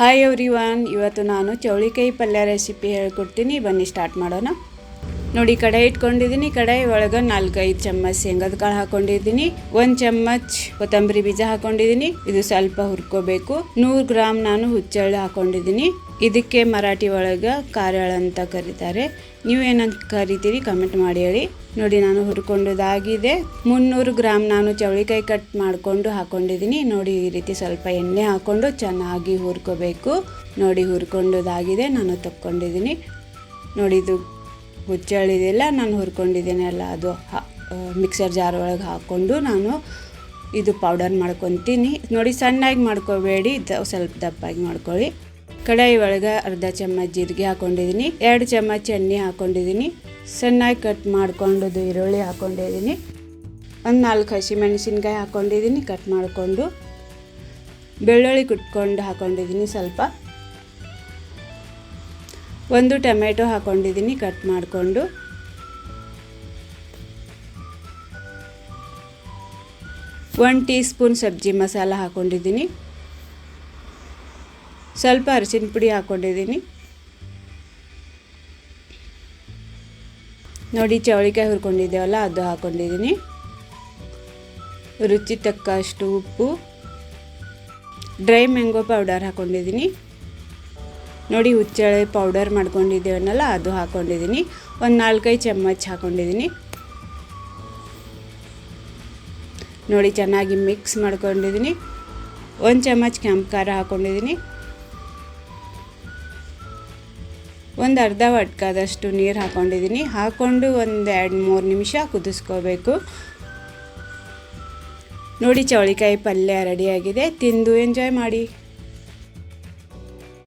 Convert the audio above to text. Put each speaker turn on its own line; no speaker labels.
Hi everyone ಇವತ್ತು ನಾನು ಚೌಳಿಕಾಯಿ ಪಲ್ಯ ರೆಸಿಪಿ ಹೇಳ್ಕೊಡ್ತೀನಿ. ಬನ್ನಿ ಸ್ಟಾರ್ಟ್ ಮಾಡೋಣ. ನೋಡಿ ಕಡಾಯಿ ಇಟ್ಕೊಂಡಿದ್ದೀನಿ. ಕಡಾಯಿ ಒಳಗೆ ನಾಲ್ಕೈದು ಚಮ್ಮಚ್ ಶೇಂಗದ ಕಾಳು ಹಾಕೊಂಡಿದ್ದೀನಿ. ಒಂದು ಚಮ್ಮಚ್ ಕೊತ್ತಂಬರಿ ಬೀಜ ಹಾಕೊಂಡಿದ್ದೀನಿ. ಇದು ಸ್ವಲ್ಪ ಹುರ್ಕೋಬೇಕು. ನೂರು ಗ್ರಾಮ್ ನಾನು ಹುಚ್ಚಳ್ಳಿ ಹಾಕೊಂಡಿದ್ದೀನಿ. ಇದಕ್ಕೆ ಮರಾಠಿ ಒಳಗೆ ಕಾರ್ಯಾಳ ಅಂತ ಕರೀತಾರೆ. ನೀವು ಏನಂತ ಕರಿತೀರಿ ಕಮೆಂಟ್ ಮಾಡಿ ಹೇಳಿ. ನೋಡಿ, ನಾನು ಹುರ್ಕೊಂಡದಾಗಿದೆ. ಮುನ್ನೂರು ಗ್ರಾಮ್ ನಾನು ಚೌಳಿಕಾಯಿ ಕಟ್ ಮಾಡಿಕೊಂಡು ಹಾಕೊಂಡಿದ್ದೀನಿ. ನೋಡಿ, ಈ ರೀತಿ ಸ್ವಲ್ಪ ಎಣ್ಣೆ ಹಾಕ್ಕೊಂಡು ಚೆನ್ನಾಗಿ ಹುರ್ಕೋಬೇಕು. ನೋಡಿ, ಹುರ್ಕೊಂಡದಾಗಿದೆ. ನಾನು ತಕ್ಕೊಂಡಿದ್ದೀನಿ. ನೋಡಿ, ಇದು ಹುಚ್ಚಳಿದೆಲ್ಲ ನಾನು ಹುರ್ಕೊಂಡಿದ್ದೀನಿ ಅಲ್ಲ, ಅದು ಮಿಕ್ಸರ್ ಜಾರ್ ಒಳಗೆ ಹಾಕ್ಕೊಂಡು ನಾನು ಇದು ಪೌಡರ್ ಮಾಡ್ಕೊತೀನಿ. ನೋಡಿ, ಸಣ್ಣಾಗಿ ಮಾಡ್ಕೋಬೇಡಿ ಸ್ವಲ್ಪ ದಪ್ಪಾಗಿ ಮಾಡ್ಕೊಳ್ಳಿ. ಕಡಾಯಿ ಒಳಗೆ ಅರ್ಧ ಚಮಚ ಜೀರಿಗೆ ಹಾಕೊಂಡಿದ್ದೀನಿ, ಎರಡು ಚಮಚ ಎಣ್ಣೆ ಹಾಕ್ಕೊಂಡಿದ್ದೀನಿ ಸಣ್ಣಾಗಿ ಕಟ್ ಮಾಡ್ಕೊಂಡದು ಈರುಳ್ಳಿ ಹಾಕೊಂಡಿದ್ದೀನಿ. ಒಂದು ನಾಲ್ಕು ಹಸಿಮೆಣಸಿನ್ಕಾಯಿ ಹಾಕೊಂಡಿದ್ದೀನಿ ಕಟ್ ಮಾಡಿಕೊಂಡು. ಬೆಳ್ಳುಳ್ಳಿ ಕುಟ್ಕೊಂಡು ಹಾಕ್ಕೊಂಡಿದ್ದೀನಿ ಸ್ವಲ್ಪ. ಒಂದು ಟೊಮೆಟೊ ಹಾಕ್ಕೊಂಡಿದ್ದೀನಿ ಕಟ್ ಮಾಡಿಕೊಂಡು. ಒನ್ ಟೀ ಸ್ಪೂನ್ ಸಬ್ಜಿ ಮಸಾಲ ಹಾಕೊಂಡಿದ್ದೀನಿ. ಸ್ವಲ್ಪ ಅರಿಶಿನ ಪುಡಿ ಹಾಕ್ಕೊಂಡಿದ್ದೀನಿ ನೋಡಿ, ಚೌಳಿಕಾಯಿ ಹುರ್ಕೊಂಡಿದ್ದೇವಲ್ಲ, ಅದು ಹಾಕ್ಕೊಂಡಿದ್ದೀನಿ ರುಚಿ ತಕ್ಕಷ್ಟು ಉಪ್ಪು. ಡ್ರೈ ಮ್ಯಾಂಗೋ ಪೌಡರ್ ಹಾಕ್ಕೊಂಡಿದ್ದೀನಿ ನೋಡಿ ಹುಚ್ಚಳೆ ಪೌಡರ್ ಮಾಡ್ಕೊಂಡಿದ್ದೇವನ್ನಲ್ಲ ಅದು ಹಾಕ್ಕೊಂಡಿದ್ದೀನಿ ಒಂದು ನಾಲ್ಕೈದು ಚಮ್ಮಚ್ ಹಾಕ್ಕೊಂಡಿದ್ದೀನಿ ನೋಡಿ ಚೆನ್ನಾಗಿ ಮಿಕ್ಸ್ ಮಾಡ್ಕೊಂಡಿದ್ದೀನಿ. ಒಂದು ಚಮಚ್ ಕೆಂಪು ಖಾರ ಹಾಕ್ಕೊಂಡಿದ್ದೀನಿ ಒಂದು ಅರ್ಧ ಒಟ್ಕಾದಷ್ಟು ನೀರು ಹಾಕ್ಕೊಂಡಿದ್ದೀನಿ ಹಾಕ್ಕೊಂಡು ಒಂದು ಎರಡು ಮೂರು ನಿಮಿಷ ಕುದಿಸ್ಕೋಬೇಕು. ನೋಡಿ ಚೌಳಿಕಾಯಿ ಪಲ್ಯ ರೆಡಿಯಾಗಿದೆ ತಿಂದು ಎಂಜಾಯ್ ಮಾಡಿ.